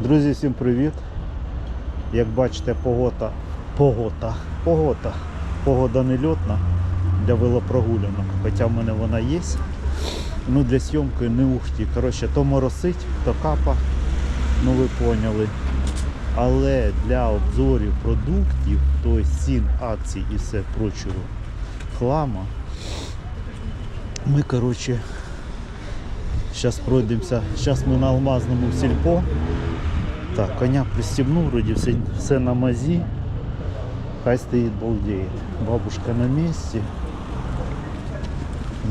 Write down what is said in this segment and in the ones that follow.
Друзі, всім привіт! Як бачите, погода, погода, погода, погода нельотна для велопрогулянок, хоча в мене вона є. Ну для зйомки не ухті. Коротше, то моросить, то капа, ну ви поняли. Але для обзорів продуктів, тобто цін, акцій і все прочого хлама, ми, коротше, зараз пройдемося. Зараз ми на алмазному сільпо. Так, коня пристібнув, вроді все, все на мазі. Хай стоїть балдеє. Бабушка на місці.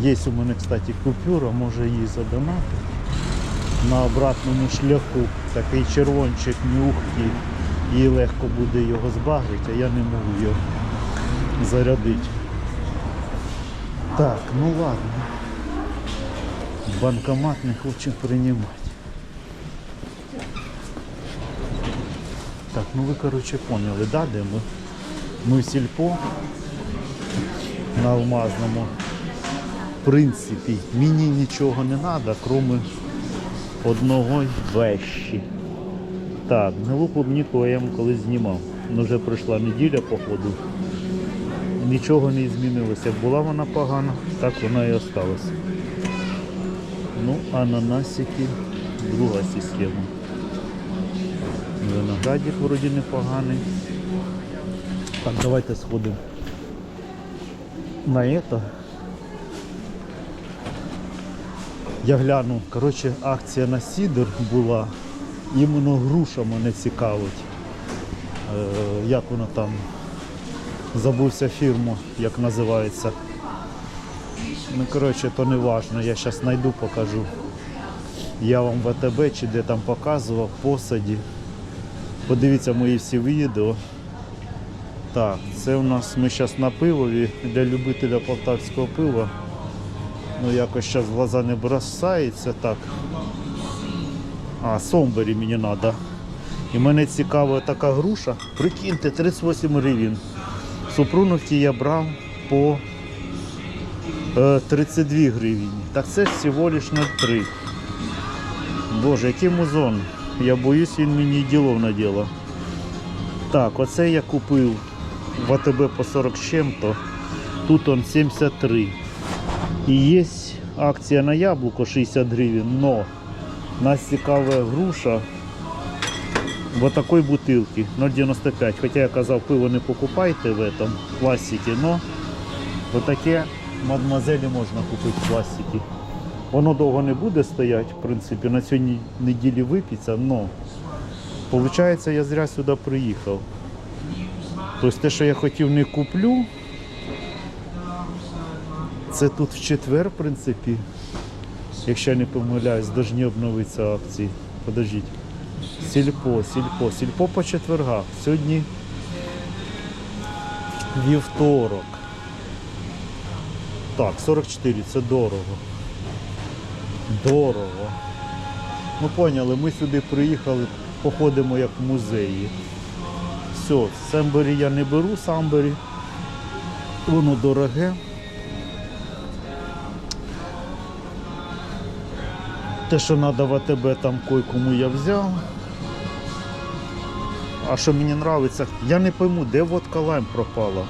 Є у мене, кстати, купюра, може її задонати. На обратному шляху такий червончик нюхкий. Їй легко буде його збагрити, а я не можу його зарядити. Так, ну ладно. Банкомат не хочу приймати. Так, ну ви коротше поняли, да, де ми? Ми в сільпо на алмазному. В принципі, мені нічого не треба, крім одного вещі. Так, гнилу клубніку я колись знімав. Ну вже пройшла неділя, походу. Нічого не змінилося. Була вона погана, так вона і осталась. Ну, ананасики, друга система. Виноградик вроді непоганий. Так, давайте сходимо на это. Я гляну, коротше, акція на сідр була. Іменно груша мене цікавить. Е, як воно там? Забувся фірму, як називається. Ну, коротше, то не важно. Я зараз знайду, покажу. Я вам в АТБ чи де там показував посаді. Подивіться мої всі відео. Так, це у нас ми зараз на пивові для любителя полтавського пива. Ну якось зараз глаза не бросається так. А, сомбері мені треба. І мене цікава така груша. Прикиньте, 38 гривень. Супруновки я брав по 32 гривні. Так це всього лиш на 3. Боже, який музон. Я боюсь, він мені діло наділо. Так, оце я купив в АТБ по 40 з чим-то. Тут он 73. І є акція на яблуко 60 гривень, но нас цікава груша в такой бутилці 0,95. Хоча я казав, пиво не покупайте в этом пластике, но отаке мадмазелі можна купити в пластикі. Воно довго не буде стояти, в принципі, на цій неділі вип'ється, но Получається, я зря сюди приїхав. Тобто те, що я хотів, не куплю. Це тут в четвер, в принципі. Якщо я не помиляюсь, повинні обновитися акції. Подождіть. Сільпо, сільпо, сільпо по четвергах. Сьогодні вівторок. Так, 44, це дорого. Дорого. Ну поняли, ми сюди приїхали, походимо як в музеї. Все, сембері я не беру, самбері. Воно дороге. Те, що треба в АТБ, там койкому я взяв. А що мені подобається, я не пойму, де водка лайм пропала.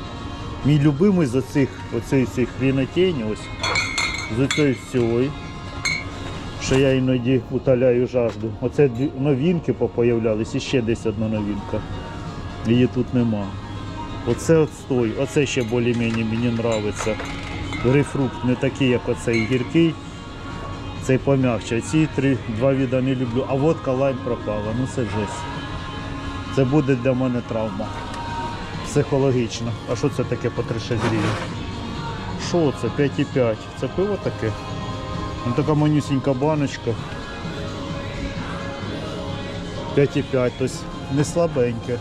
Мій любимий з оцих, оцих цих хрінотень, ось, з оцеї всього що я іноді утоляю жажду. Оце новинки попоявлялись і ще десь одна новинка. Її тут нема. Оце отстой, оце ще більш-менш мені подобається. Грейпфрукт не такий, як оцей гіркий, цей пом'якче. Ці три, два віда не люблю. А водка лайм пропала. Ну це жесть. Це буде для мене травма. Психологічна. А що це таке по 3 гривень? Що це? 5,5. Це пиво таке? Ну, така манюсенька баночка. 5,5, тобто не слабеньке,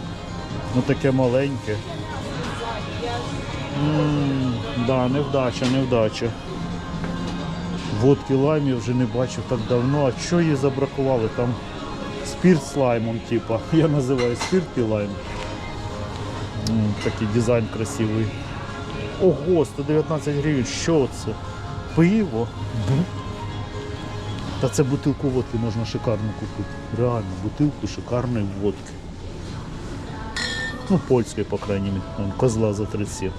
ну таке маленьке. М, Да, невдача, невдача. Водки лайм я вже не бачив так давно. А що її забракували? Там спірт з лаймом, типа. Я називаю спірт і лайм. Такий дизайн красивий. Ого, 119 гривень. Що це? Пиво? Та це бутилку водки можна шикарно купити. Реально, бутилку шикарної водки. Ну, польської, по крайній мірі. Козла за 37.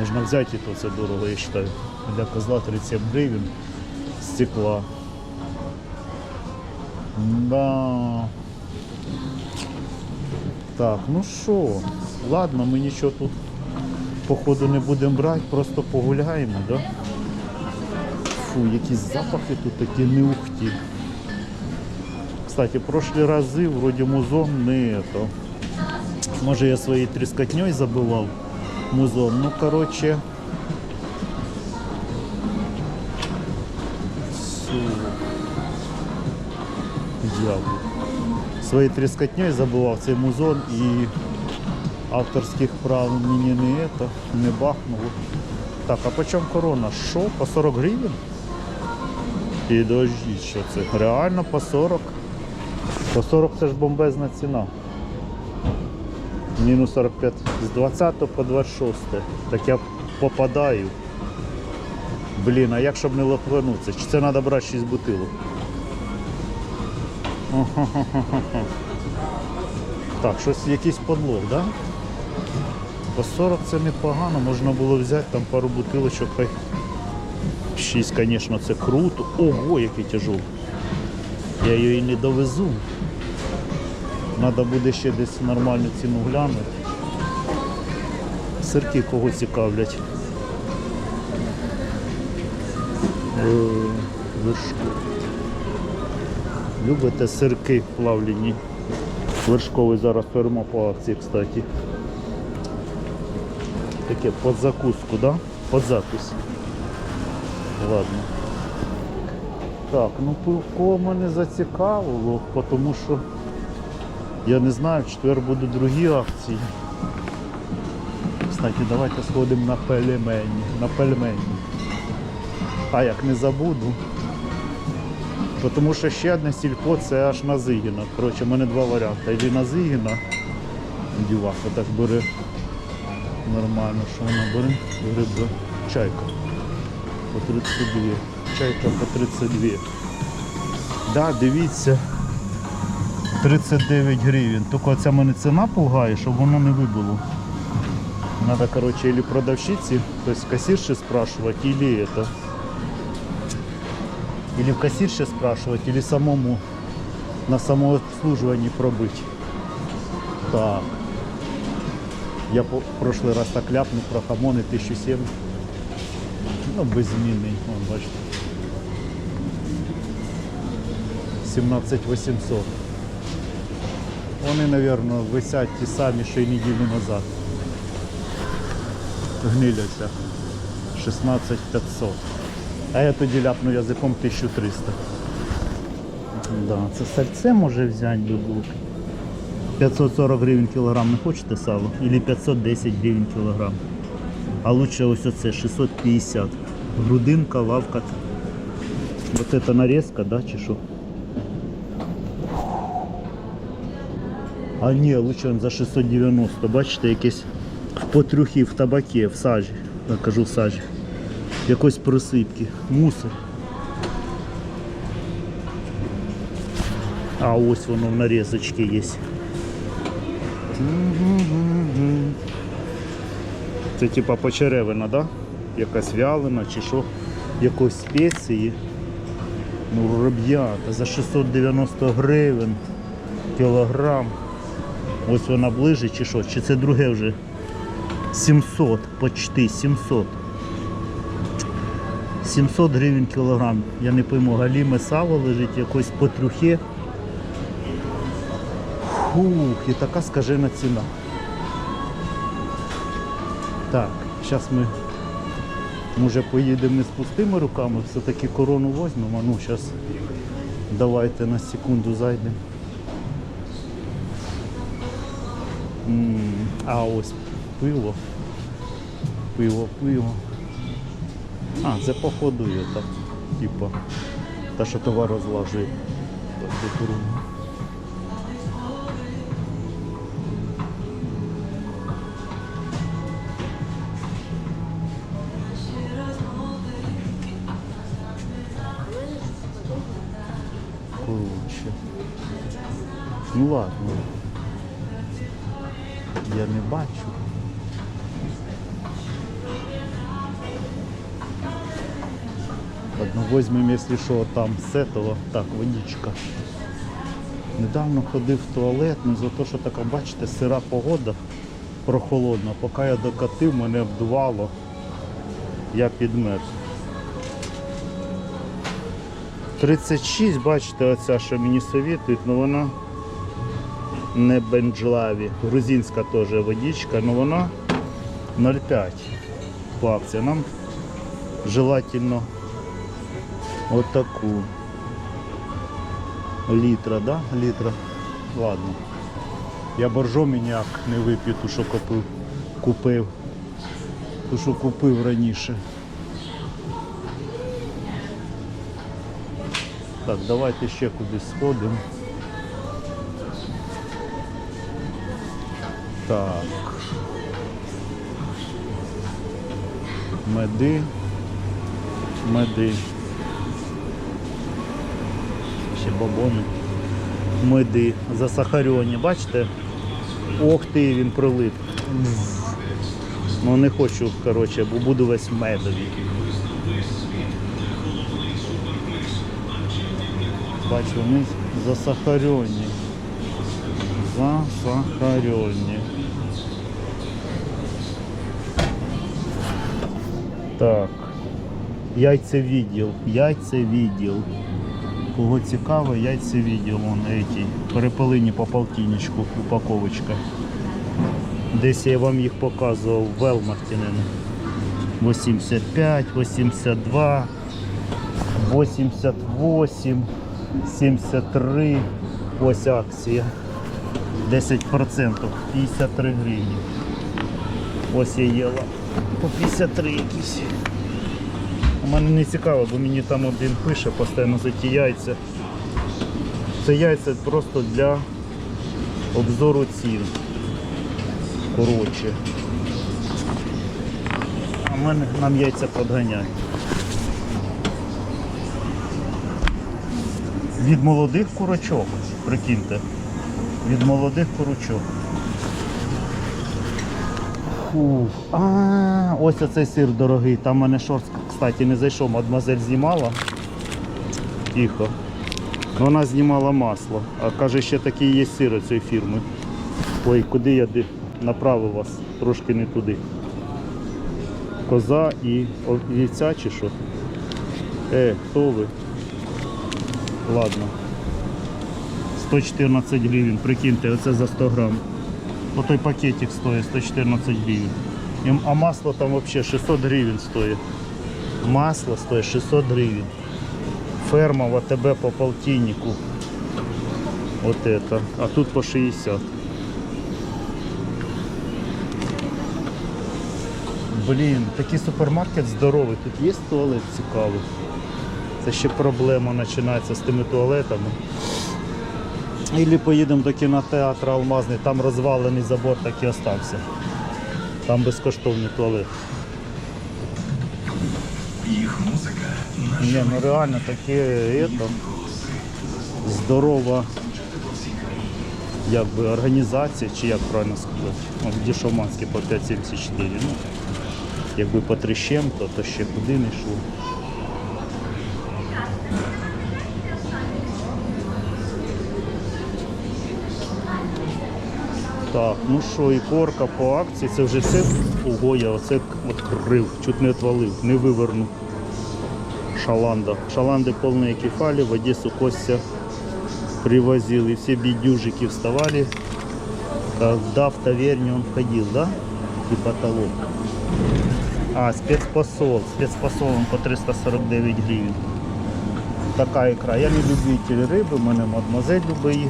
Можна взяти, і то це дорого, я вважаю. Для козла 37 гривень стекла. Да. Так, ну що, ладно, ми нічого тут походу не будемо брати, просто погуляємо, да? Фу, якісь запахи тут такі неухті. Кстати, прошлі рази вроді музон не это. Може я своєю тріскотньою забивав музон. Ну, короче. Фу. Своєю тріскотньою забивав цей музон і авторських прав мені не это, не бахнуло. Так, а по чому корона? Що? По 40 гривень? Підождіть, що це? Реально по 40? По 40 це ж бомбезна ціна. Мінус 45 з 20 по 26. Так я попадаю. Блін, а як щоб не лопнутися? Чи це треба брати 6 бутилок? Так, щось якийсь подлог, так? Да? По 40 це непогано, можна було взяти там пару бутилочок. хай. 6, звісно, це круто. Ого, який тяжелий. Я її не довезу. Треба буде ще десь нормальну ціну глянути. Сирки кого цікавлять. Е, Вершки. Любите сирки плавлені. Вершковий зараз ферма по акції, кстати. Таке під закуску, да? Під закусь. Ладно. Так, ну пивко мене зацікавило, тому що я не знаю, в четвер будуть другі акції. Кстати, давайте сходимо на пельмені. На пельмені. А як не забуду. Тому що ще одне сільпо це аж на Зигіна. Коротше, в мене два варіанти. Або на Зигіна, діваха так бере нормально, що вона бере? Гриби. Чайка. По 32. Чайка по 32. Да, дивіться. 39 гривень. Тільки ця мене ціна пугає, щоб воно не вибило. Надо, короче, или продавщице, то есть кассирше спрашивать, или. Или в кассирше спрашивать, или самому на самообслуживании пробыть. Так. Я по прошлый раз так ляпнув про хамони 1007. Ну, беззмінний, вон, бачите. 17 800. Вони, напевно, висять ті самі, що й неділю назад. Гниляться. 16 500. А я тоді ляпну язиком 1300. Да, це сальце може взяти було. 540 гривень кілограм не хочете сало? Или 510 гривень кілограм. А лучше ось оце 650. Грудинка, лавка. Вот это нарезка, да, чи що? А ні, лучше он за 690. Бачите, якесь в потрюхі в табаке, в сажі. Я кажу в сажі. Якось просипки. Мусор. А ось воно в нарізочці є. Це типа почеревина, да? Якась вялина чи що, якось спеції. Ну, ребята, за 690 гривень кілограм. Ось вона ближче чи що? Чи це друге вже? 700, почти 700. 700 гривень кілограм. Я не пойму, галіме сало лежить, якось потрюхи. Фух, і така скажена ціна. Так, зараз ми може поїдемо не з пустими руками, все-таки корону візьмемо. Ну, зараз давайте на секунду зайдемо. А ось пиво. Пиво, пиво. А, це походу є так. Типа. Та що товар розложив. Короче. Ну ладно. Я не бачу. Ладно, возьмем, если що, там з этого. Так, водичка. Недавно ходив в туалет, ну за те, що така, бачите, сира погода прохолодна. Поки я докатив, мене вдувало, я підмерз. 36, бачите, оця, що мені совітують, але вона не бенджлаві. Грузинська теж водичка, але вона 0,5 по акції. Нам желательно отаку. Літра, да? Літра. Ладно. Я боржомі ніяк не вип'ю ту, що купив. Купив. Ту, що купив раніше. Так, давайте ще кудись сходимо. Так. Меди. Меди. Ще бабони. Меди. Засахарені, бачите? Ох ти, він прилип. Ну не хочу, коротше, бо буду весь медовий. Бачу, вони засахарені. Засахарені. Так. Яйцевідділ. Яйцевідділ. Кого цікаво, яйцевідділ. Вон эти. Перепелині по полтинничку упаковочка. Десь я вам їх показував в Велмарті, наверное. 85, 82, 88, 73. Ось акція. 10%, 53 гривні. Ось я їла по 53 якісь. У мене не цікаво, бо мені там один пише постійно за ті яйця. Це яйця просто для обзору цін. Коротше. А мене нам яйця подганяють. Від молодих курочок, прикиньте. Від молодих курочок. Фу. А, ось оцей сир дорогий. Там в мене шорт, кстати, не зайшов, мадемуазель знімала. Тихо. Вона знімала масло. А каже, ще такий є сир цієї фірми. Ой, куди я направив вас? Трошки не туди. Коза і вівця чи що? Е, хто ви? Ладно. 114 гривень, прикиньте, оце за 100 грам. Отой пакетик стоїть 114 гривень. А масло там взагалі 600 гривень стоїть. Масло стоїть 600 гривень. Ферма в АТБ по полтиннику. Вот это. А тут по 60. Блін, такий супермаркет здоровий. Тут є туалет цікавий. Це ще проблема починається з тими туалетами. Ілі поїдемо до кінотеатру Алмазний, там розвалений забор так і остався. Там безкоштовний туалет. Їх музика Ні, ну реально таке это, здорова якби, організація, чи як правильно сказати. В Дішоманській по 5,74. Ну, якби по трещем, то, то ще куди не йшло. Так, ну що, і корка по акції, це вже все. Ого, я оце відкрив, чуть не відвалив, не вивернув. Шаланда. Шаланды полные кефали, в Одессу Костя привозил. И все бедюжики вставали, когда в таверне он входил, да? Типа того. А, спецпосол. Спецпосол он по 349 гривен. Така ікра. Я не любитель риби, мене мадмозель любить.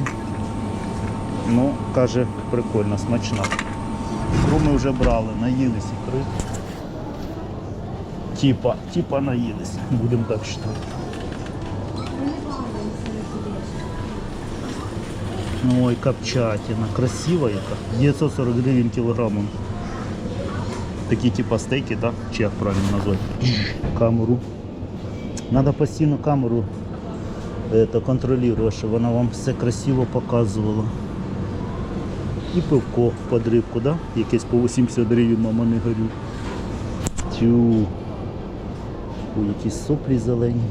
Ну, каже, прикольно, смачна. Ікру ми вже брали, наїлись ікри. Типа, типа наїлись, будемо так вважати. Ну, Ой, копчатина, красива яка. 940 гривень кілограмом. Такі типа стейки, так? Чи як правильно назвати? Камеру. Надо постійно камеру это, контролює, щоб вона вам все красиво показувала. І пивко в подрибку, да? Якесь по 80 гривень, мама не горю. Тю. Ой, якісь соплі зелені.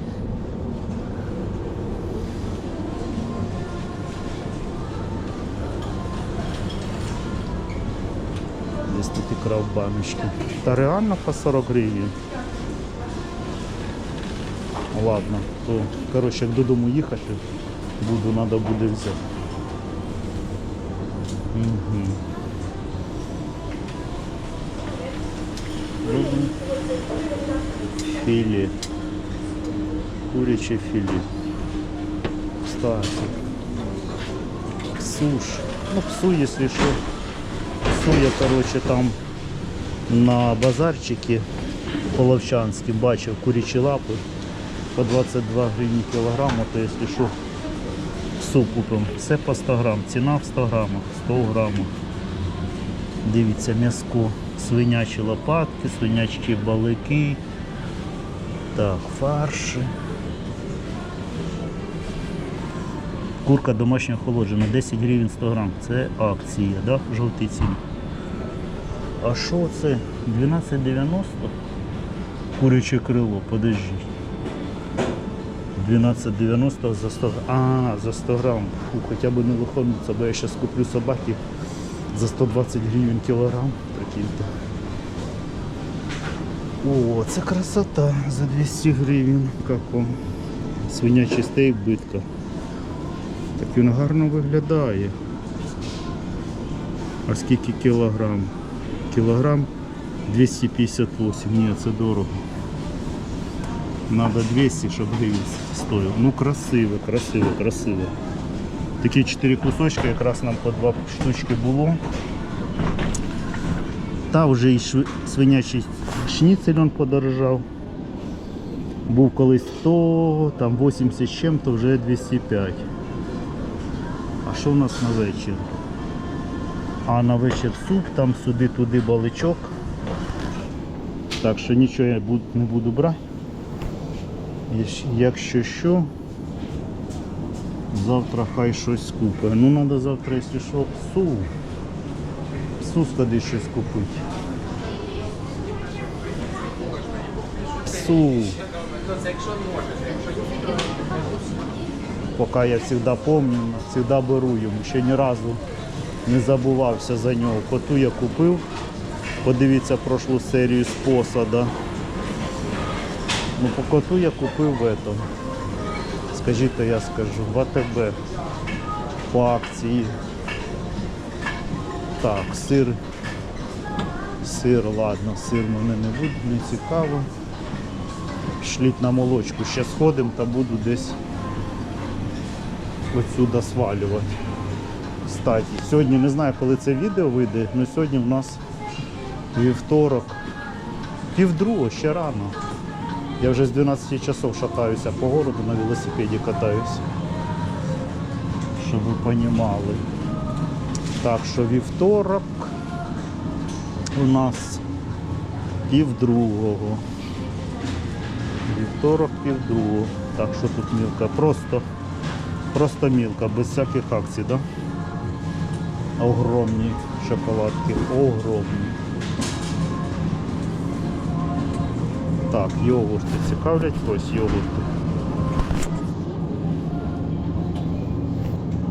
Десь тут ікра в баночці. Та реально по 40 гривень. Ладно, то коротше, як додому їхати буду, треба буде взяти. Угу. Філе. Куряче філе. Кстати. Суш. Ну, псу, если что. Псу я, короче, там на базарчике Половчанським бачив курячі лапи по 22 гривні кілограму, то якщо що, псу купимо. Все по 100 грам. Ціна в 100 грамах, 100 грамах. Дивіться, м'яско. Свинячі лопатки, свинячі балики. Так, фарші. Курка домашня охолоджена, 10 гривень 100 грам. Це акція, да? жовтий цін. А що це? 12,90? Куряче крило, подожди. 12,90 за 100 грам. А, за 100 грам. Фу, хоча б не виходиться, бо я зараз куплю собаки за 120 гривень кілограм. Прикиньте. О, це красота за 200 гривень. Вам? Свинячий стейк битка. Так він гарно виглядає. А скільки кілограм? Кілограм 258. Ні, це дорого. Надо 200, щоб гривень стоїв. Ну красиве, красиве, красиве. Такі 4 кусочки, якраз нам по 2 штучки було. Та вже і свинячий шніцель он подорожав. Був колись 100, там 80 з чим-то, вже 205. А що у нас на вечір? А на вечір суп, там сюди-туди баличок. Так що нічого я не буду брати. Якщо- що, завтра хай щось купить. Ну треба завтра, якщо що, псу. Псу сходи щось купити. Псу. Поки я завжди пам'ятаю, завжди беру йому. Ще ні разу не забувався за нього. Коту я купив. Подивіться прошлу серію з посада. Ну, по коту я купив в этом. Скажіть, то я скажу, в АТБ по акції. Так, сир. Сир, ладно, сир мене не буде, не цікаво. Шліть на молочку. Ще сходимо та буду десь отсюда свалювати. Кстати, сьогодні не знаю, коли це відео вийде, але сьогодні в нас вівторок. Півдруго, ще рано. Я вже з 12 часов шатаюся по городу, на велосипеді катаюся. Щоб ви розуміли. Так що вівторок у нас півдругого. Вівторок півдругого. Так, що тут мілка? Просто, просто мілка, без всяких акцій, да? Огромні шоколадки, огромні. Так, йогурти цікавлять, ось йогурти.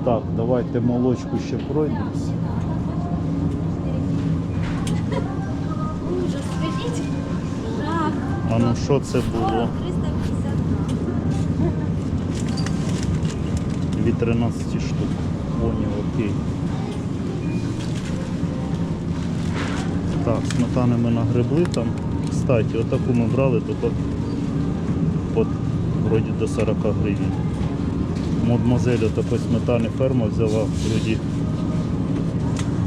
Так, давайте молочку ще пройдемося. А ну що це було? 350 Від 13 штук. Поняв, окей. Так, сметани ми нагребли там. Кстати, отаку ми брали, тільки от, вроді до 40 гривень. Мадмозель такої сметани ферма взяла вроді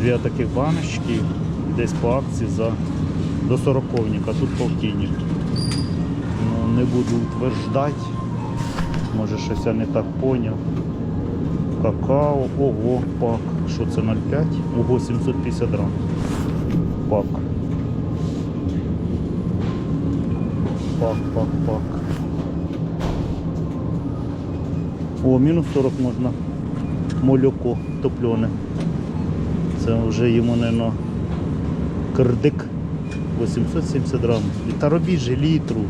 дві таких баночки, десь по акції за до 40 а тут полтинник. Ну, не буду утверждати. Може щось я не так поняв. Какао, ого, пак. Що це 0,5? Ого, 750 грам. Пак. Пак, пак, пак. О, мінус 40 можна. Молоко топлене. Це вже йому, мабуть, кирдик. 870 грам. Та робіть же літру.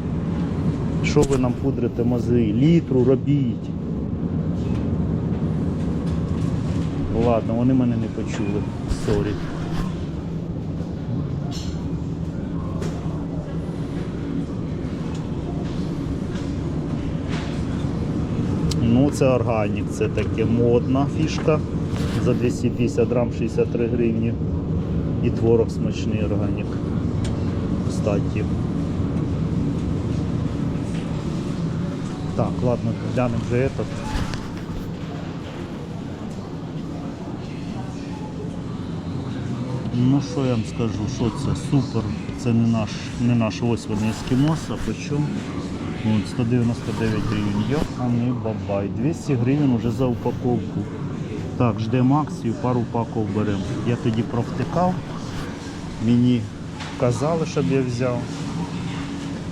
Що ви нам пудрите мази? Літру робіть. Ладно, вони мене не почули. Сорі. Ну, це органік, це таке модна фішка. За 250 грам 63 гривні. І творог смачний органік. Кстати. Так, ладно, глянемо вже этот. Ну що я вам скажу, що це супер, це не наш, не наш ось вони ескімос, а почому? От, 199 гривень. Йо, а не бабай. 200 гривень вже за упаковку. Так, ждемо акцію, пару упаков беремо. Я тоді провтикав, мені казали, щоб я взяв,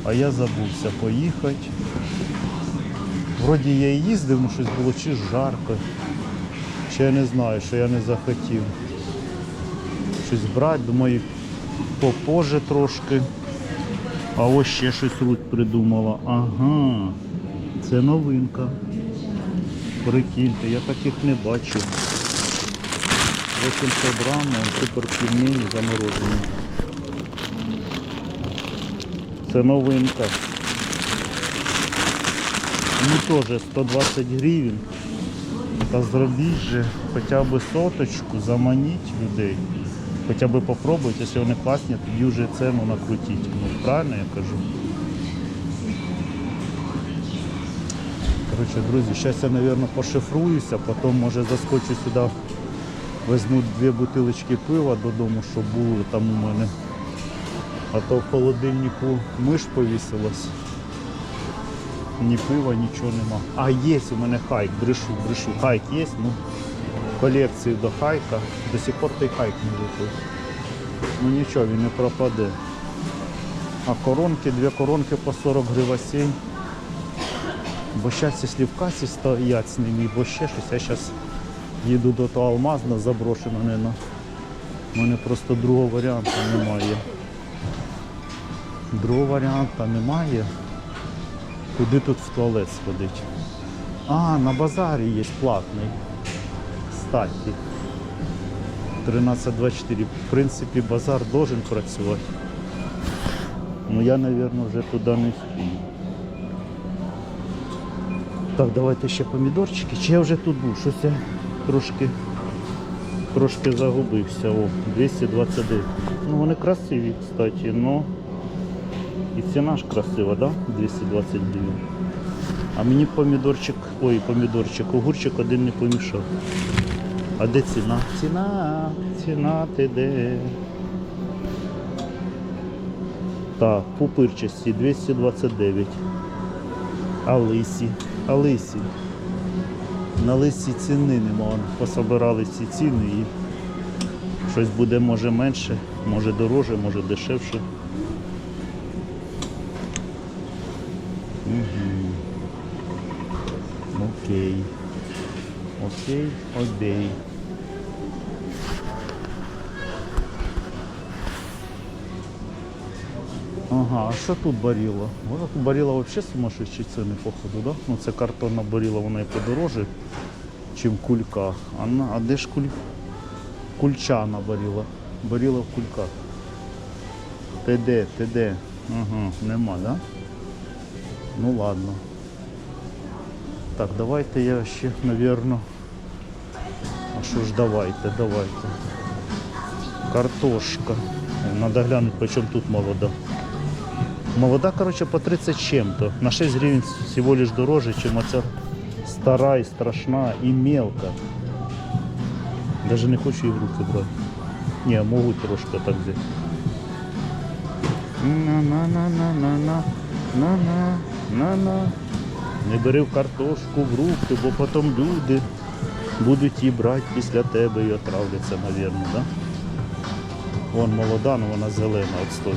а я забувся поїхати. Вроді я і їздив, ну щось було чи жарко, чи я не знаю, що я не захотів щось брати, думаю, попозже трошки. А ось ще щось Руть придумала. Ага, це новинка. Прикиньте, я таких не бачив. 800 грам, супер пельмені заморожені. Це новинка. Ну теж 120 гривень. Та зробіть же хоча б соточку, заманіть людей. Хоча б попробуйте, якщо вони класні, тоді вже ціну накрутіть. Ну, правильно я кажу? Коротше, друзі, зараз я, мабуть, пошифруюся, потім може заскочу сюди, візьму дві бутилочки пива додому, щоб були там у мене. А то в холодильнику миш повісилась. Ні пива, нічого нема. А є у мене хайк, брешу, брешу. Хайк є, ну колекцію до хайка. До сих пор той хайк не випив. Ну нічого, він не пропаде. А коронки, дві коронки по 40 гривень. Бо зараз, якщо в касі стоять з ними, бо ще щось, я зараз їду до того алмазна заброшено, не на. У мене просто другого варіанту немає. Другого варіанту немає. Куди тут в туалет сходити? А, на базарі є платний. Кстати. 13.24. В принципі, базар должен працювати. Ну я, мабуть, вже туди не встиг. Так, давайте ще помідорчики. Чи я вже тут був? Щось я трошки, трошки загубився. О, 229. Ну вони красиві, кстати, но і ціна ж красива, да? 220 гривень. А мені помідорчик, ой, помідорчик, огурчик один не помішав. А де ціна? Ціна, ціна ти де? Так, пупирчасті 229. А лисі, а лисі. На лисі ціни нема. Пособирали всі ціни і щось буде може менше, може дороже, може дешевше. Угу. Окей. Окей, окей. Ага, а що тут баріла? Вона тут баріла взагалі сумасшедші ціни, походу, да? Ну це картонна баріла, вона і подороже, чим кулька. А, на, а де ж куль... кульчана баріла? Баріла в кульках. Ти де? Ага, нема, да? Ну ладно. Так, давайте я ще, напевно. А що ж давайте, давайте. Картошка. Надо глянуть, почем тут молода. Молода, короче, по 30 с чем-то. На 6 гривен всего лишь дороже, чем оця стара і страшна і мелка. Даже не хочу її в руки брати. Ні, можу трошки так взяти. На-на-на-на-на-на. На-на, на-на. Не бери в картошку в руки, бо потім люди будуть її брати після тебе і отравляться, мабуть, да? Вон молода, але вона зелена, отстой.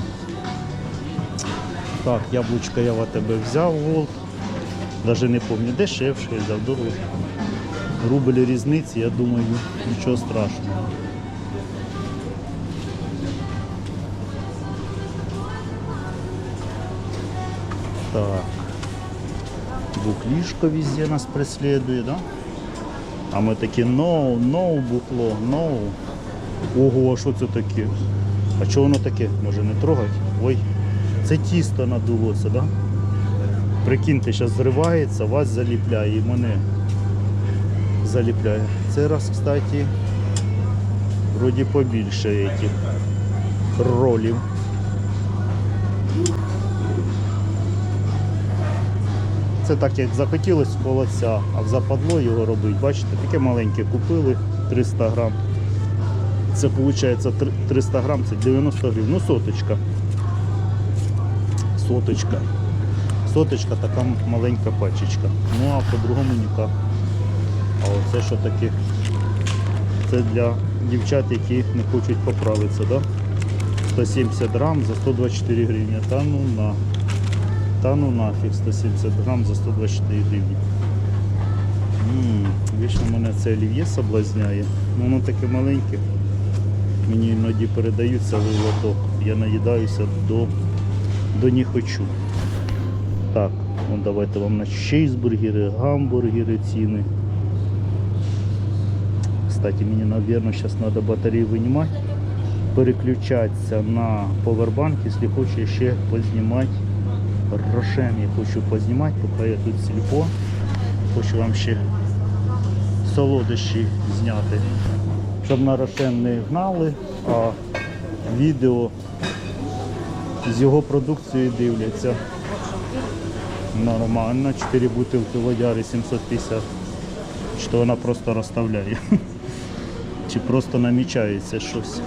Так, яблучка я в тебе взяв, волк. Навіть не пам'ятаю, дешевше взяв дорожче. Рубль різниці, я думаю, нічого страшного. Так. Буклишка везде нас преследует, да? А ми такі no, no, букло, no. Ого, а що це таке? А чого воно таке? Може не трогать? Ой, це тісто надулося, да? Прикиньте, зараз зривається, вас заліпляє і мене заліпляє. Цей раз, кстати, вроді побільше этих ролів. Це так як захотілося холодця, а в западло його робити. Бачите, таке маленьке купили 300 грам. Це виходить 300 грам, це 90 гривень. Ну соточка. Соточка. Соточка така маленька пачечка. Ну а по-другому ніяк. А оце що таке? Це для дівчат, які не хочуть поправитися, да? 170 грам за 124 гривні. Та ну на. Та ну нафіг 170 грам за 124 гривні. Вічно мене це олів'є соблазняє. Ну, воно таке маленьке. Мені іноді передаються лоток. Я наїдаюся до, до не хочу. Так, ну давайте вам на чейзбургери, гамбургери ціни. Кстати, мені, наверное, сейчас надо батарею вынимать, переключатися на повербанк, якщо хочу ще познімати Рошен я хочу познімати, поки я тут сільпо. Хочу вам ще солодощі зняти. Щоб на Рошен не гнали, а відео з його продукцією дивляться. Нормально, 4 бутилки водяри 750. Чи то вона просто розставляє. Чи просто намічається щось.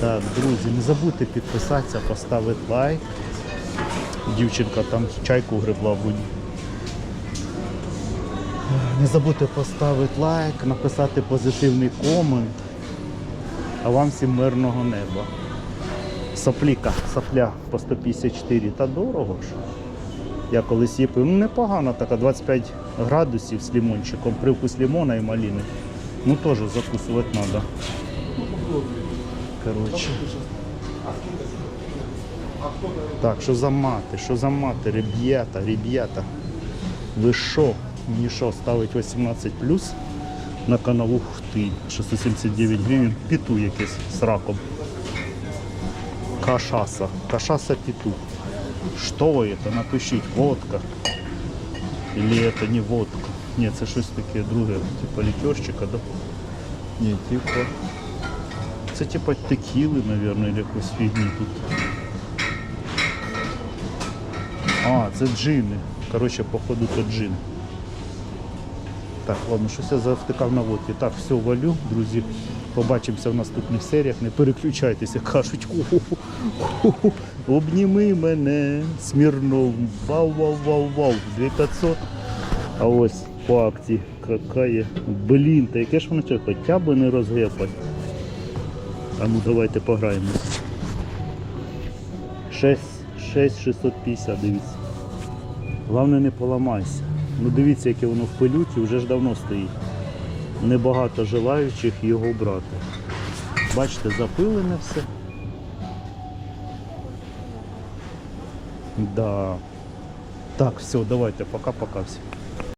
Так, друзі, не забудьте підписатися, поставити лайк. Дівчинка там чайку гребла в воді. Не забудьте поставити лайк, написати позитивний комент. А вам всім мирного неба. Сопліка, сопля по 154. Та дорого ж. Я колись її пив. Ну непогано така, 25 градусів з лимончиком, привкус лимона і малини. Ну теж закусувати треба. Коротше. Так, що за мати, що за мати, ребята, ребята. Ви що? Мені що, ставить 18 плюс на канал Ух ти, 679 гривень, піту якесь з раком. Кашаса, кашаса петух. Что это? Напишіть, водка. Или это не водка? Ні, це щось таке друге, типа лікерчика, да? Ні, типа. Це типа текіли, наверное, или якось фігні тут. А, це джини. Коротше, походу то джин. Так, ладно, щось я завтикав на водці. Так, все, валю, друзі. Побачимося в наступних серіях. Не переключайтеся, кажуть. «Ху-ху-ху-ху, Обніми мене, Смірнов. Вау, вау, вау, вау. 2500. А ось по акції какая. Блін, та яке ж воно це хоча б не розгепать. А ну давайте пограємось. 6, 6 650, дивіться. Головне не поламайся. Ну дивіться, яке воно в пилюці, вже ж давно стоїть. Небагато желаючих його брати. Бачите, запилене все. Да. Так, все, давайте, пока-пока всім.